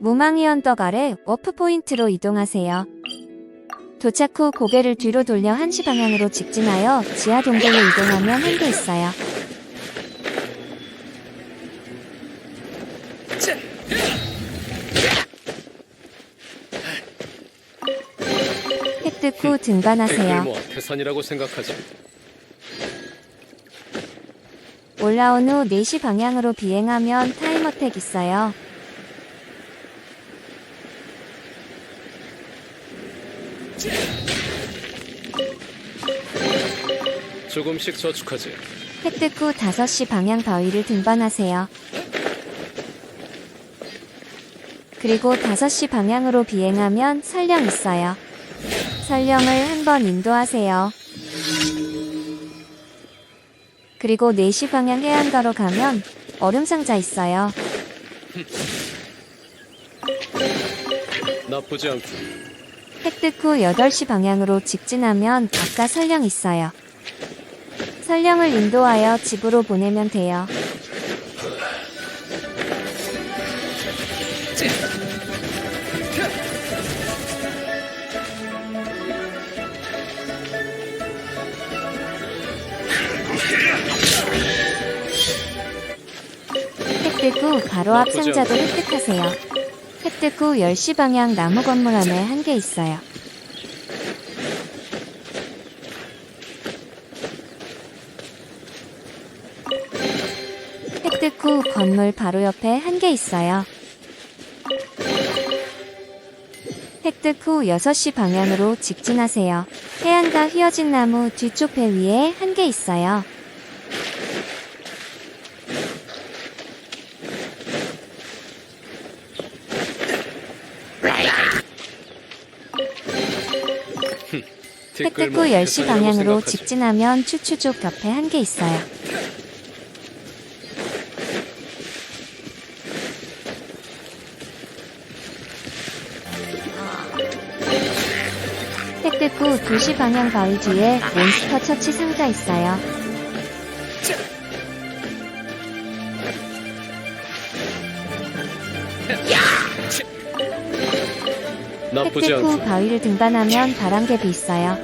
무망이 언덕 아래 워프 포인트로 이동하세요. 도착 후 고개를 뒤로 돌려 한시 방향으로 직진하여 지하 동굴로 이동하면 한개 있어요. 획득 후 등반하세요. 뭐 태산이라고 생각하지. 올라온 후 4시 방향으로 비행하면 타임어택 있어요. 조금씩 저축하지. 획득 후 5시 방향 바위를 등반하세요. 그리고 5시 방향으로 비행하면 설령 있어요. 설령을 한 번 인도하세요. 그리고 4시 방향 해안가로 가면 얼음 상자 있어요. 나쁘지 않고. 획득 후 8시 방향으로 직진하면 아까 설령 있어요. 설령을 인도하여 집으로 보내면 돼요. 획득 후 바로 앞 상자도. 획득하세요. 획득 후 10시 방향 나무 건물 안에 한 개 있어요. 건물 바로 옆에 한 개 있어요. 획득 후 6시 방향으로 직진하세요. 해안가 휘어진 나무 뒤쪽 배 위에 한 개 있어요. 획득 후 10시 방향으로 직진하면 추추족 옆에 한 개 있어요. 후 2시 방향 바위 뒤에 몬스터 처치 상자 있어요. 나쁘지 않고. 바위를 등반하면 바람개비 있어요.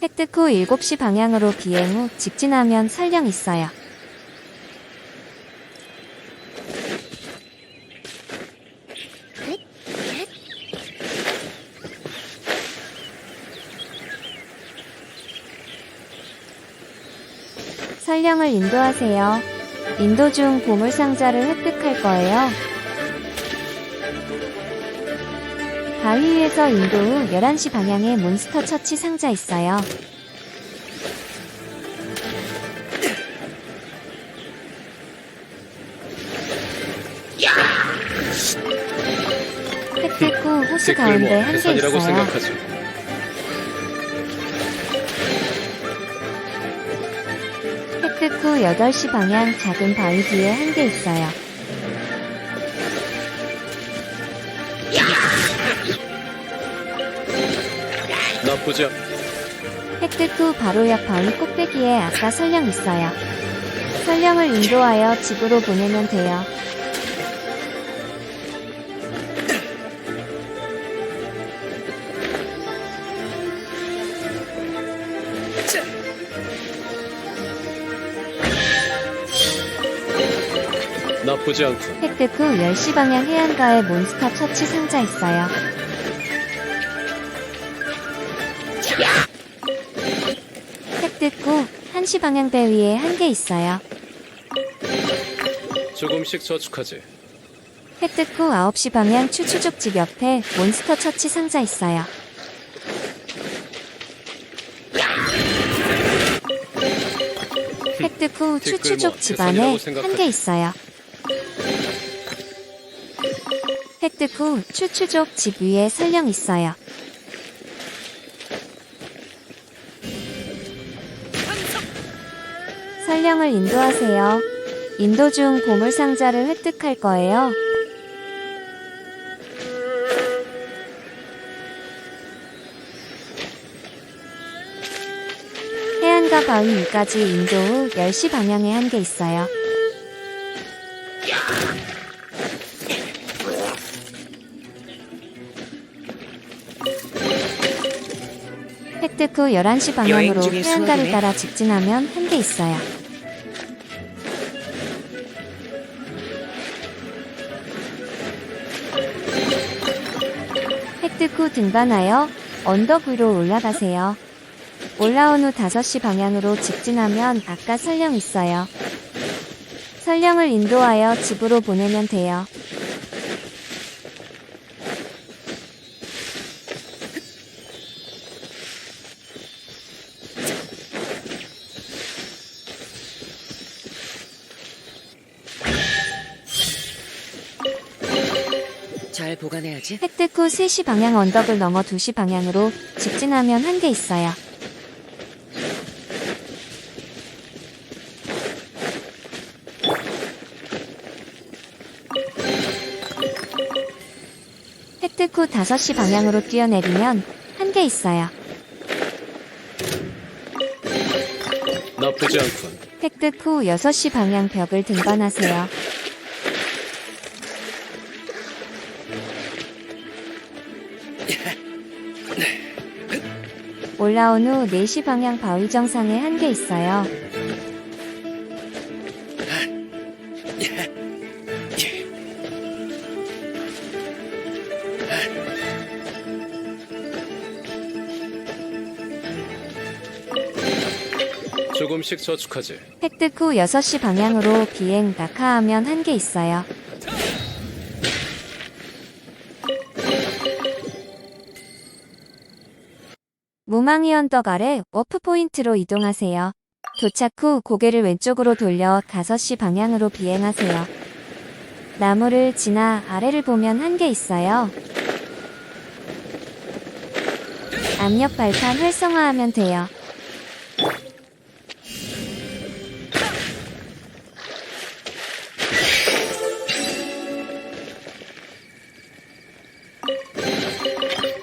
획득 후 7시 방향으로 비행 후 직진하면 설령 있어요. 설령을 인도하세요. 인도 중 보물 상자를 획득할 거예요. 바위 위에서 인도 후 11시 방향에 몬스터 처치 상자 있어요. 획득 후 호수 가운데 뭐한개 태산이라고 있어요. 생각하지. 획득 후 8시 방향 작은 바위 뒤에 한 개 있어요. 않. 획득 후 바로 옆 바위 꼭대기에 아까 설령 있어요. 설령을 인도하여 집으로 보내면 돼요. 나쁘지 않고. 획득 후 10시 방향 해안가에 몬스터 처치 상자 있어요. 획득 후 1시 방향 배 위에 한 개 있어요. 조금씩 저축하지. 획득 후 9시 방향 추추족 집 옆에 몬스터 처치 상자 있어요. 후 댓글 추추족 뭐집 안에 태산이라고 한. 개 있어요. 획득 후 추추족 집 위에 설령 있어요. 설령을 인도하세요. 인도 중 보물 상자를 획득할 거예요. 해안가 바위 위까지 인도 후 10시 방향에 한 개 있어요. 획득 후 11시 방향으로 해안가를. 따라 직진하면 한 개 있어요. 등반하여 언덕 위로 올라가세요. 올라온 후 5시 방향으로 직진하면 아까 설령 있어요. 설령을 인도하여 집으로 보내면 돼요. 잘 보관해야지. 획득 후 3시 방향 언덕을 넘어 2시 방향으로 직진하면 한 개 있어요. 획득 후 5시 방향으로 뛰어내리면 한 개 있어요. 나쁘지 않군. 획득 후 6시 방향 벽을 등반하세요. 올라온 후 4시 방향 바위 정상에 한 개 있어요. 조금씩 저축하지. 획득 후 6시 방향으로 비행 낙하하면 한 개 있어요. 무망이 언덕 아래 워프 포인트로 이동하세요. 도착 후 고개를 왼쪽으로 돌려 5시 방향으로 비행하세요. 나무를 지나 아래를 보면 한 개 있어요. 압력 발판 활성화하면 돼요.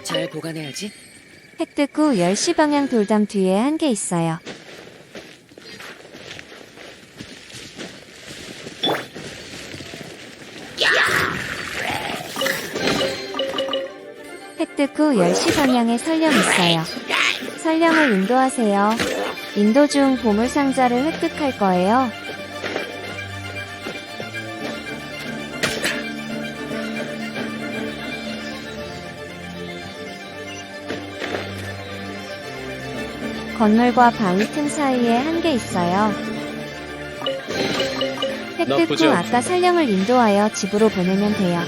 잘 보관해야지. 획득 후 10시 방향 돌담 뒤에 한 개 있어요. 획득 후 10시 방향에 설령 있어요. 설령을 인도하세요. 인도 중 보물 상자를 획득할 거예요. 건물과 바위 틈 사이에 한 개 있어요. 획득 후. 아까 설령을 인도하여 집으로 보내면 돼요.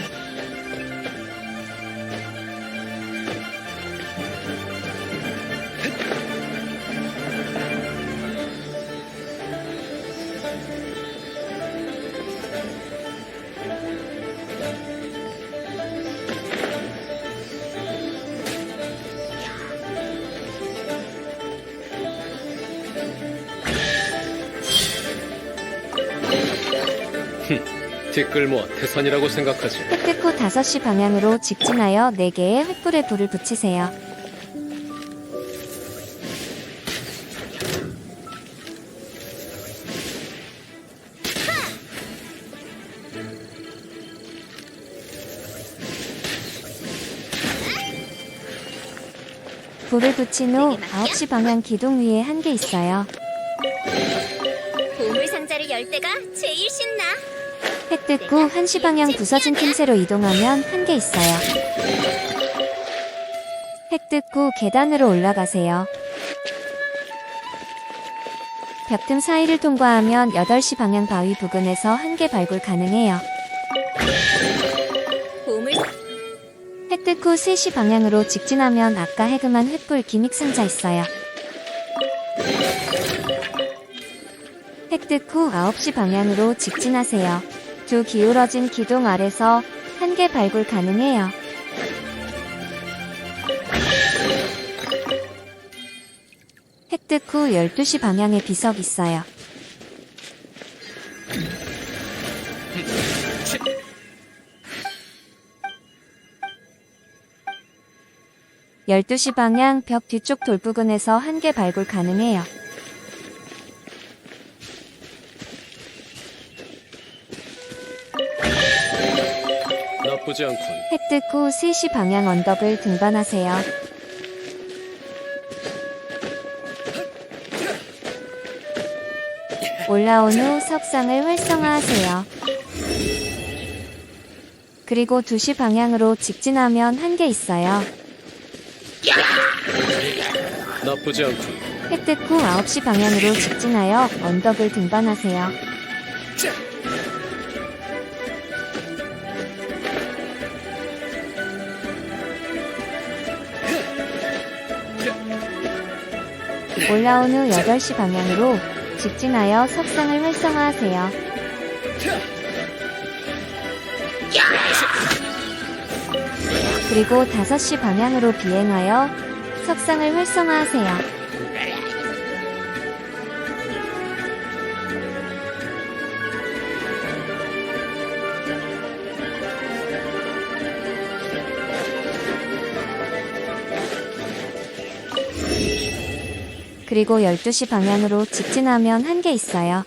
티끌 모아 태산이라고 생각하지. 획득 후 5시 방향으로 직진하여 4개의 횃불에 불을 붙이세요. 불을 붙인 후 9시 방향 기둥 위에 한 개 있어요. 보물 상자를 열 때가 제일 신나. 획득 후 1시 방향 부서진 틈새로 이동하면 한 개 있어요. 획득 후 계단으로 올라가세요. 벽틈 사이를 통과하면 8시 방향 바위 부근에서 한 개 발굴 가능해요. 획득 후 3시 방향으로 직진하면 아까 해금한 횃불 기믹 상자 있어요. 획득 후 9시 방향으로 직진하세요. 두 기울어진 기둥 아래서 한 개 발굴 가능해요. 획득 후 12시 방향에 비석 있어요. 12시 방향 벽 뒤쪽 돌부근에서 한 개 발굴 가능해요. 나쁘지 않군. 획득 후 3시 방향 언덕을 등반하세요. 올라온 후 석상을 활성화하세요. 그리고 2시 방향으로 직진하면 한 개 있어요. 나쁘지 않군. 획득 후 9시 방향으로 직진하여 언덕을 등반하세요. 올라온 후 8시 방향으로 직진하여 석상을 활성화하세요. 그리고 5시 방향으로 비행하여 석상을 활성화하세요. 그리고 12시 방향으로 직진하면 한 개 있어요.